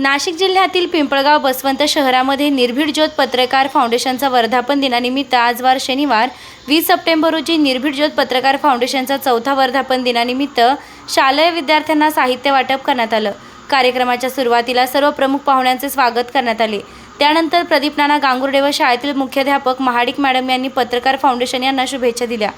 नाशिक जिल्ह्यातील पिंपळगाव बसवंत शहरामध्ये निर्भीड ज्योत पत्रकार फाउंडेशनचा वर्धापन दिनानिमित्त आजवार शनिवार वीस सप्टेंबर रोजी निर्भीड ज्योत पत्रकार फाउंडेशनचा चौथा वर्धापन दिनानिमित्त शालेय विद्यार्थ्यांना साहित्य वाटप करण्यात आलं. कार्यक्रमाच्या सुरुवातीला सर्व प्रमुख पाहुण्यांचे स्वागत करण्यात आले. त्यानंतर प्रदीप नाना गांगुर्डे व शाळेतील मुख्याध्यापक महाडिक मॅडम यांनी पत्रकार फाउंडेशन यांना शुभेच्छा दिल्या.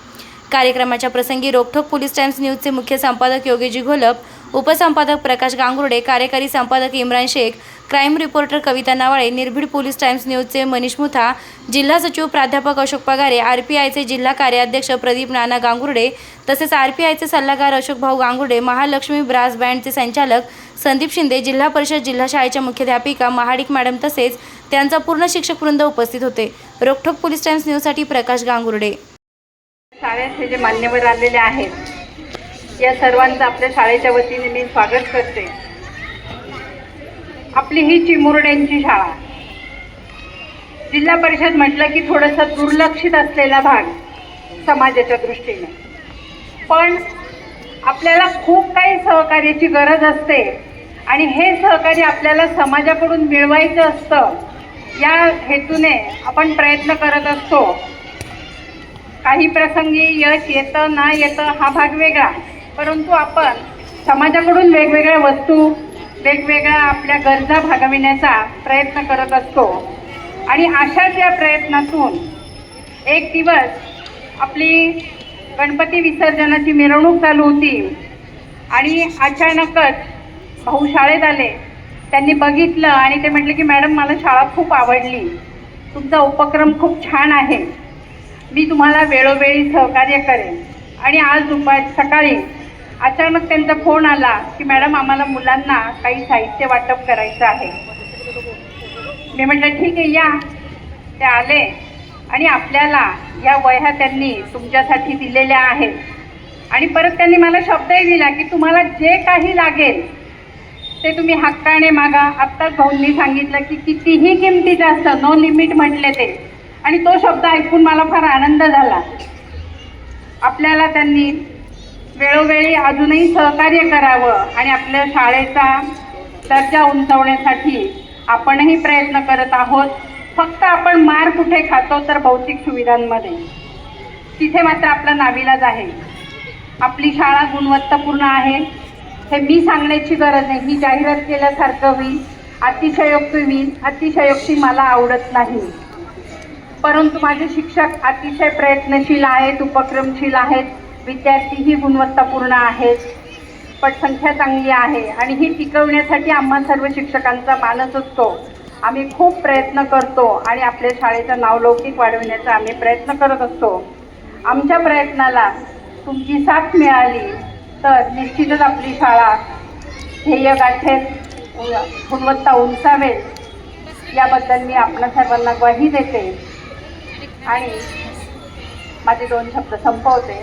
कार्यक्रमाच्या प्रसंगी रोखोक पोलीस टाइम्स न्यूजचे मुख्य संपादक योगेजी घोलप उपसंपादक प्रकाश गांगुर्डे कार्यकारी संपादक Imran Shaikh crime reporter Kavita Navale Nirbhid police times न्यूजचे Manish Mutha जिल्हा सचिव प्राध्यापक अशोक पगारे आर पी आयचे जिल्हा कार्याध्यक्ष प्रदीप नाना गांगुर्डे तसेच आर पी आयचे सल्लागार अशोक भाऊ गांगुर्डे महालक्ष्मी ब्रास बँडचे संचालक संदीप शिंदे जिल्हा परिषद जिल्हा शाळेच्या मुख्याध्यापिका महाडिक मॅडम तसेच त्यांचा पूर्ण शिक्षकवृंद उपस्थित होते. रोकठोक पोलीस टाइम्स न्यूजसाठी प्रकाश गांगुर्डे. शाळेत हे जे मान्यवर आलेले आहेत या सर्वांचं आपल्या शाळेच्या वतीने मी स्वागत करते. आपली ही चिमुरड्यांची शाळा. जिल्हा परिषद म्हटलं की थोडंसं दुर्लक्षित असलेला भाग समाजाच्या दृष्टीने. पण आपल्याला खूप काही सहकार्याची गरज असते आणि हे सहकार्य आपल्याला समाजाकडून मिळवायचं असतं या हेतूने आपण प्रयत्न करत असतो. काही प्रसंगी यश येतं ना येतं हा भाग वेगळा. परंतु आपण समाजाकडून वेगवेगळ्या वस्तू वेगवेगळ्या आपल्या गरजा भागविण्याचा प्रयत्न करत असतो. आणि अशाच या प्रयत्नातून एक दिवस आपली गणपती विसर्जनाची मिरवणूक चालू होती. आणि अचानकच भाऊ शाळेत आले. त्यांनी बघितलं आणि ते म्हटले की मॅडम मला शाळा खूप आवडली. तुमचा उपक्रम खूप छान आहे. मी तुम्हाला वेळोवेळी सहकार्य करेन. आणि आज दुपार सकाळी अचानक त्यांचा फोन आला की मॅडम आम्हाला मुलांना काही साहित्य वाटप करायचं आहे. मी म्हटलं ठीक आहे या. ते आले. आणि आपल्याला या वह्या त्यांनी तुमच्यासाठी दिलेल्या आहेत. आणि परत त्यांनी मला शब्दही दिला की तुम्हाला जे काही लागेल ते तुम्ही हक्काने मागा. आत्ताच भाऊंनी सांगितलं की कितीही किमतीचं असतं नो लिमिट म्हटले ते. आणि तो शब्द ऐकून मला फार आनंद झाला. आपल्याला त्यांनी वेळोवेळी अजूनही सहकार्य करावं आणि आपल्या शाळेचा दर्जा उंचवण्यासाठी आपणही प्रयत्न करत आहोत. फक्त आपण मार कुठे खातो तर भौतिक सुविधांमध्ये. तिथे मात्र आपला नाविलाज आहे. आपली शाळा गुणवत्तापूर्ण आहे. हे मी सांगण्याची गरज आहे ही जाहिरात केल्यासारखं होईल अतिशयोक्ती होईल अतिशयोक्ती मला आवडत नाही. परंतु माझे शिक्षक अतिशय प्रयत्नशील आहेत उपक्रमशील आहेत. विद्यार्थीही गुणवत्तापूर्ण आहेत. पटसंख्या चांगली आहे आणि ही टिकवण्यासाठी आम्हा सर्व शिक्षकांचा मानस असतो. आम्ही खूप प्रयत्न करतो आणि आपल्या शाळेचं नावलौकिक वाढवण्याचा आम्ही प्रयत्न करत असतो. आमच्या प्रयत्नाला तुमची साथ मिळाली तर निश्चितच आपली शाळा ध्येय गाठेल गुणवत्ता उंचावेल. याबद्दल मी आपल्या सर्वांना ग्वाही देते. आणि माझे दोन शब्द संपवते.